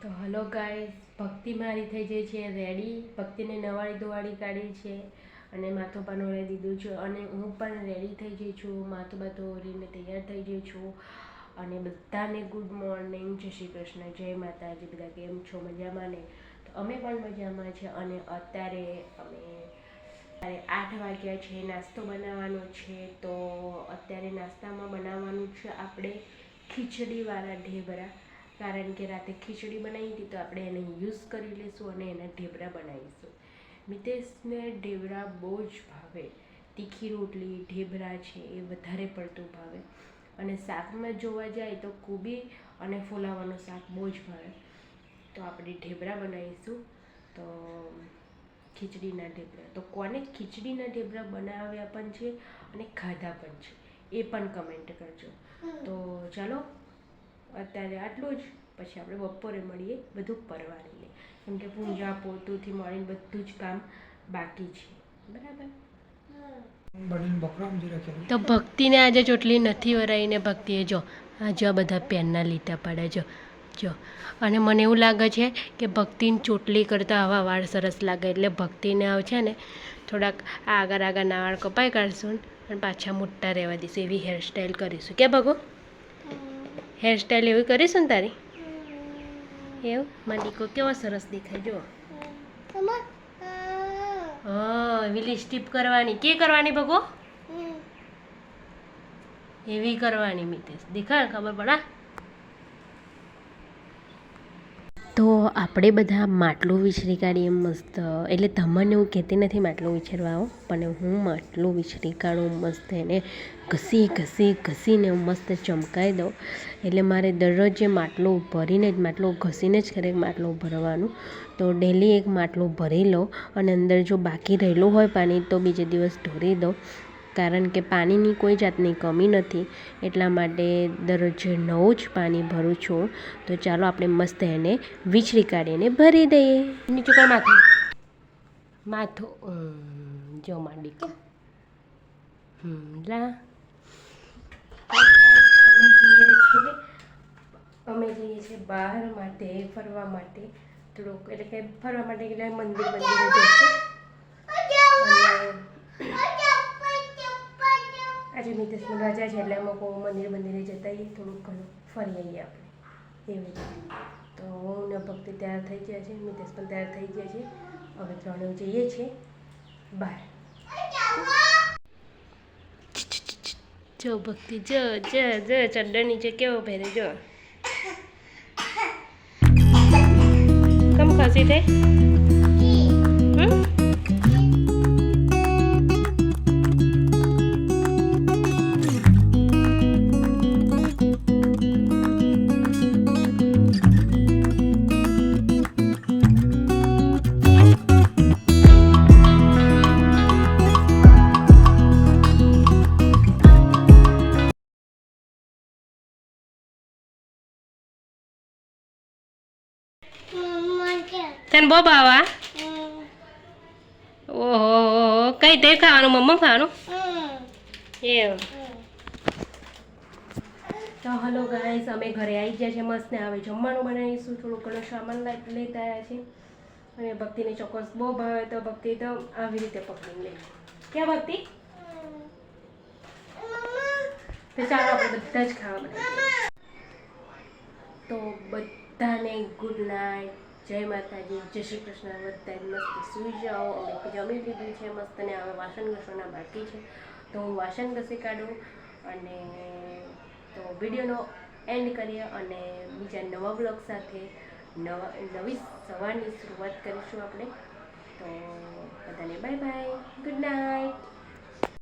Guys ભક્તિ મારી થઈ જઈ છે રેડી ભક્તિને નવાળી ધોવાળી કાઢી છે અને માથું પણ ઓળી દીધું છે અને હું પણ રેડી થઈ ગઈ છું. માથું બાથું ઓળીને તૈયાર થઈ ગઈ છું અને બધાને ગુડ મોર્નિંગ જય શ્રી કૃષ્ણ, જય માતાજી, બધા કેમ છો? મજામાં ને? તો અમે પણ મજામાં છે અને અત્યારે અમે અત્યારે આઠ વાગ્યા છે, નાસ્તો બનાવવાનો છે. તો અત્યારે નાસ્તામાં બનાવવાનું છે આપણે ખીચડીવાળા ઢેબરા. કારણ કે રાતે ખીચડી બનાવી હતી તો આપણે એને યુઝ કરી લઈશું અને એના ઢેબરા બનાવીશું. મિતેશને ઢેબરા બહુ જ ભાવે. તીખી રોટલી, ઢેબરા છે, એ વધારે પડતું ભાવે. અને શાકમાં જોવા જાય તો કોબી અને ફોલાવાનું શાક બહુ જ ભાવે. તો આપણે ઢેબરા બનાવીશું. તો ખીચડીના ઢેબરા. તો કોને ખીચડીના ઢેબરા બનાવ્યા પણ છે અને ખાધા પણ છે, એ પણ કમેન્ટ કરજો. તો ચાલો અત્યારે આટલું જ. પછી આપણે બપોરે મળીએ બધું પરવારી લઈએ. કેમ કે પૂજા પોતુંથી મળીને બધું જ કામ બાકી છે. બરાબર? તો ભક્તિને આજે ચોટલી નથી વરાઈને ભક્તિએ જો આ જો આ બધા પેનના લીટા પાડે જો જો અને મને એવું લાગે છે કે ભક્તિની ચોટલી કરતાં આવા વાળ સરસ લાગે. એટલે ભક્તિને આવ છે ને થોડાક આ આગળ આગળના વાળ કપાઈ કાઢશું અને પાછા મોટા રહેવા દઈશું. એવી હેરસ્ટાઈલ કરીશું. કે ભગો? હેરસ્ટાઈલ એવી કરીશું ને તારી? એવું? માલિકો કેવો સરસ દેખાય જો હા, એવી લિસ્ટીપ કરવાની. કે કરવાની ભગો એવી કરવાની મિતેશ. દેખાય ખબર પડા તો આપણે બધા માટલું વિછરી કાઢીએ મસ્ત. એટલે તમને હું કહેતી નથી માટલું વિછરવા પણ હું માટલું વિછરી કાઢું મસ્ત એને. ઘસી ઘસી, ઘસીને હું મસ્ત ચમકાઈ દઉં. એટલે મારે દરરોજ માટલો ભરીને જ, માટલો ઘસીને જ ખરેખ માટલું ભરવાનું. તો ડેલી એક માટલો ભરી લઉં અને અંદર જો બાકી રહેલું હોય પાણી તો બીજે દિવસ ઢોરી દઉં. કારણ કે પાણીની કોઈ જાતની કમી નથી. એટલા માટે દરરોજ નવું જ પાણી ભરું છું. તો ચાલો આપણે મસ્ત એને વીછરી કાઢીને ભરી દઈએ. નીચું કર માથું. માથું જો માંડી. લા. અમે જઈએ છીએ બહાર માટે, ફરવા માટે. થોડુંક એટલે કે ફરવા માટે એટલે મંદિર મંદિરે જઈશું આજે મિતેશની રજા છે એટલે અમે મંદિર મંદિરે જતા આવીએ, થોડુંક ઘણું ફરી આવીએ આપણે. એવી રીતે. તો હું ને ભક્તિ તૈયાર થઈ ગયા છે, મિતેશ પણ તૈયાર થઈ ગયા છે. હવે ત્રણે જઈએ છીએ બહાર. જો ભક્તિ જો જ જ ચડ્ડા નીચે કેવો પહેરે જો. કમ ખસી થઈ તને બહુ ભાવા ઓહો કઈ દેખાવાનું ખાવાનું મમ્મા ખાવાનું? એવું તો હલો ગાઈસ અમે ઘરે આવી ગયા છે મસ્ત ને હવે જમવાનું બનાવીશું થોડું ઘણો સામાન લેતા આવ્યા છે અને ભક્તિને ચોક્કસ બહુ ભાવે તો ભક્તિ તો આવી રીતે પકડીને લે. ક્યાં ભક્તિ? તો ચાલો આપણે બધા જ ખાવા બનાવીએ. તો બધાને ગુડ નાઇટ જય માતાજી, જય શ્રી કૃષ્ણ બધા મસ્ત સૂઈ જાઓ. અમે જમી લીધું છે મસ્ત ને હવે વાસણ ઘસવાના બાકી છે. તો હું વાસણ ઘસી કાઢું અને તો વિડીયોનો એન્ડ કરીએ અને બીજા નવા બ્લોગ સાથે નવા, નવી સવારની શરૂઆત કરીશું આપણે. તો બધાને બાય બાય ગુડ નાઇટ